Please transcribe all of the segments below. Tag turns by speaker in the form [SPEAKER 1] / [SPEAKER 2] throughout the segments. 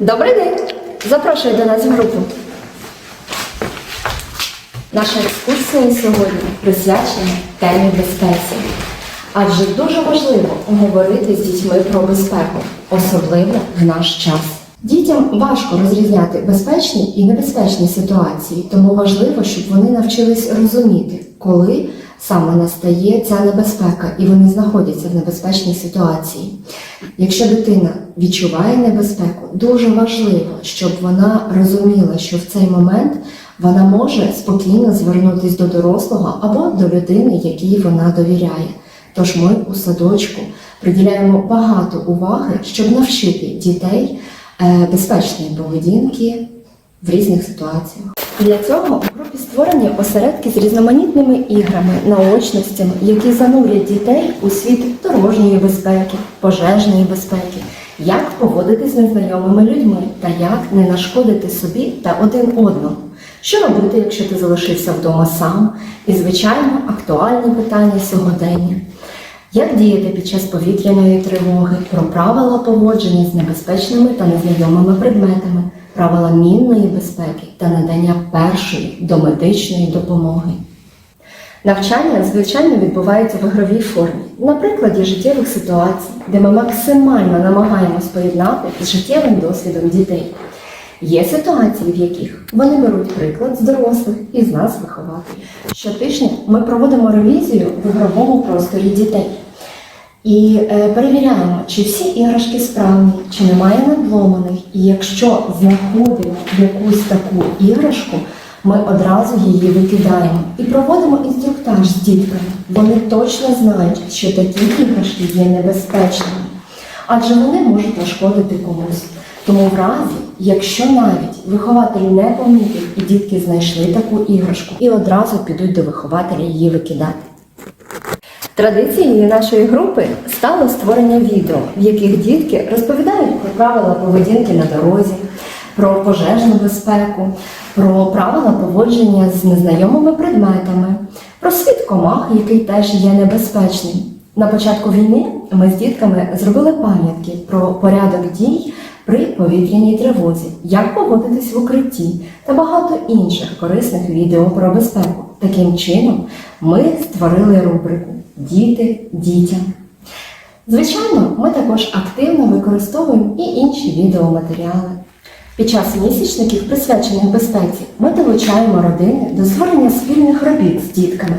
[SPEAKER 1] Добрий день! Запрошую до нас в групу. Наша екскурсія сьогодні присвячена темі безпеці. Адже дуже важливо говорити з дітьми про безпеку, особливо в наш час. Дітям важко розрізняти безпечні і небезпечні ситуації, тому важливо, щоб вони навчились розуміти, коли саме настає ця небезпека і вони знаходяться в небезпечній ситуації. Якщо дитина відчуває небезпеку, дуже важливо, щоб вона розуміла, що в цей момент вона може спокійно звернутися до дорослого або до людини, якій вона довіряє. Тож ми у садочку приділяємо багато уваги, щоб навчити дітей безпечної поведінки в різних ситуаціях. Для цього у групі створені осередки з різноманітними іграми, наочностями, які занурять дітей у світ дорожньої безпеки, пожежної безпеки, як поводитись з незнайомими людьми та як не нашкодити собі та один одному. Що робити, якщо ти залишився вдома сам? І, звичайно, актуальні питання сьогодення. Як діяти під час повітряної тривоги, про правила поводження з небезпечними та незнайомими предметами, правила мінної безпеки та надання першої домедичної допомоги. Навчання, звичайно, відбувається в ігровій формі, на прикладі життєвих ситуацій, де ми максимально намагаємось поєднати з життєвим досвідом дітей. Є ситуації, в яких вони беруть приклад з дорослих і з нас вихователів. Щотижня ми проводимо ревізію в ігровому просторі дітей і е, перевіряємо, чи всі іграшки справні, чи немає надломаних. І якщо знаходимо якусь таку іграшку, ми одразу її викидаємо і проводимо інструктаж з дітками. Вони точно знають, що такі іграшки є небезпечними, адже вони можуть нашкодити комусь. Тому в разі, якщо навіть вихователь не помітив і дітки знайшли таку іграшку і одразу підуть до вихователя її викидати. Традицією нашої групи стало створення відео, в яких дітки розповідають про правила поведінки на дорозі, про пожежну безпеку, про правила поводження з незнайомими предметами, про світ комах, який теж є небезпечним. На початку війни ми з дітками зробили пам'ятки про порядок дій при повітряній тривозі, як поводитись в укритті та багато інших корисних відео про безпеку. Таким чином, ми створили рубрику Діти дітям. Звичайно, ми також активно використовуємо і інші відеоматеріали. Під час місячників, присвячених безпеці, ми долучаємо родини до створення спільних робіт з дітками.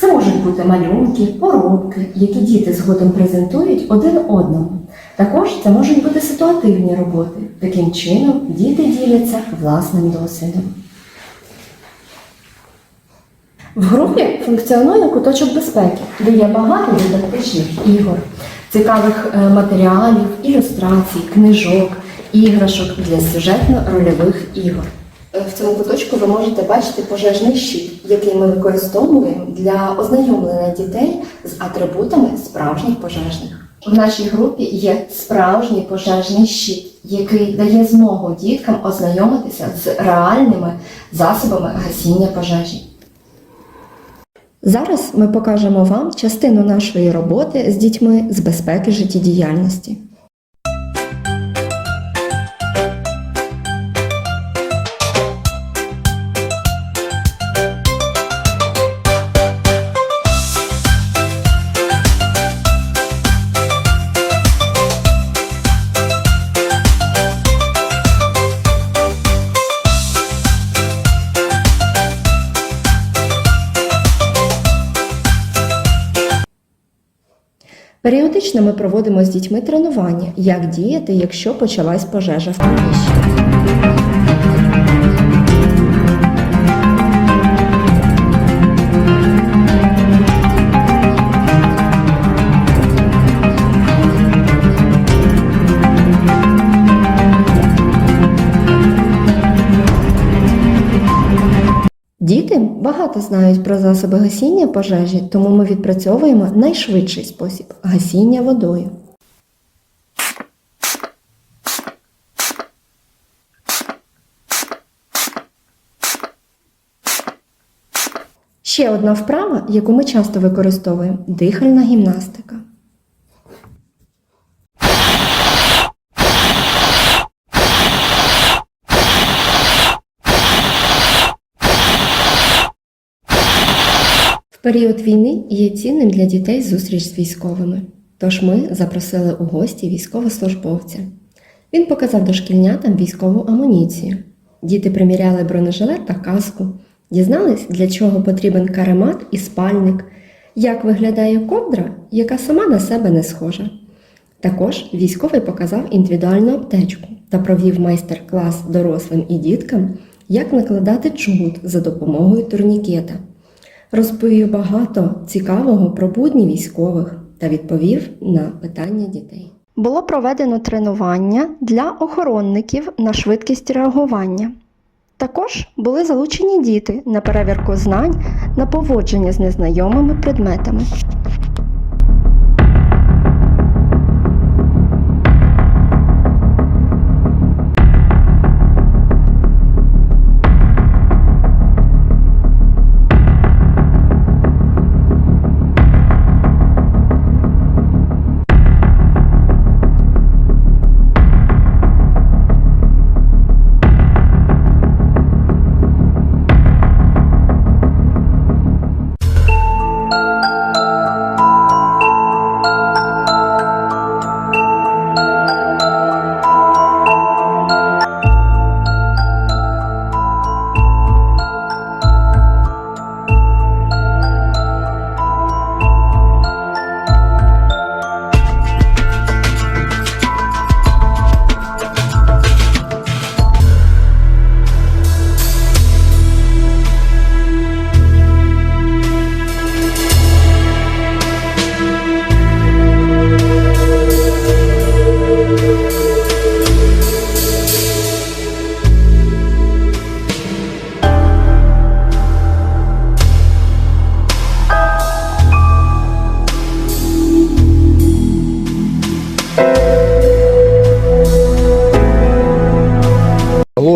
[SPEAKER 1] Це можуть бути малюнки, поробки, які діти згодом презентують один одному. Також це можуть бути ситуативні роботи. Таким чином діти діляться власним досвідом. В групі функціонує куточок безпеки, де є багато дидактичних ігор, цікавих е, матеріалів, ілюстрацій, книжок, іграшок для сюжетно-рольових ігор. Е, В цьому куточку ви можете бачити пожежний щит, який ми використовуємо для ознайомлення дітей з атрибутами справжніх пожежних. В нашій групі є справжній пожежний щит, який дає змогу діткам ознайомитися з реальними засобами гасіння пожежі. Зараз ми покажемо вам частину нашої роботи з дітьми з безпеки життєдіяльності. Періодично ми проводимо з дітьми тренування, як діяти, якщо почалась пожежа в приміщенні. Діти багато знають про засоби гасіння пожежі, тому ми відпрацьовуємо найшвидший спосіб гасіння водою. Ще одна вправа, яку ми часто використовуємо дихальна гімнастика. Період війни є цінним для дітей зустріч з військовими. Тож ми запросили у гості військовослужбовця. Він показав дошкільнятам військову амуніцію. Діти приміряли бронежилет та каску, дізнались, для чого потрібен каремат і спальник, як виглядає ковдра, яка сама на себе не схожа. Також військовий показав індивідуальну аптечку та провів майстер-клас дорослим і діткам, як накладати чмут за допомогою турнікета. Розповів багато цікавого про будні військових та відповів на питання дітей. Було проведено тренування для охоронників на швидкість реагування. Також були залучені діти на перевірку знань на поводження з незнайомими предметами.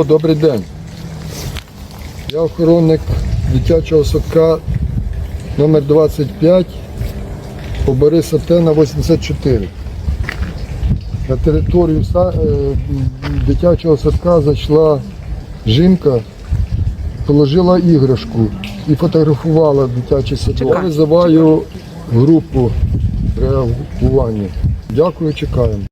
[SPEAKER 2] Добрий день. Я охоронник дитячого садка номер 25 по Бориса Тена 84. На територію е, дитячого садка зайшла жінка, положила іграшку і фотографувала дитячий садок. Я визиваю групу реагування. Дякую, чекаємо.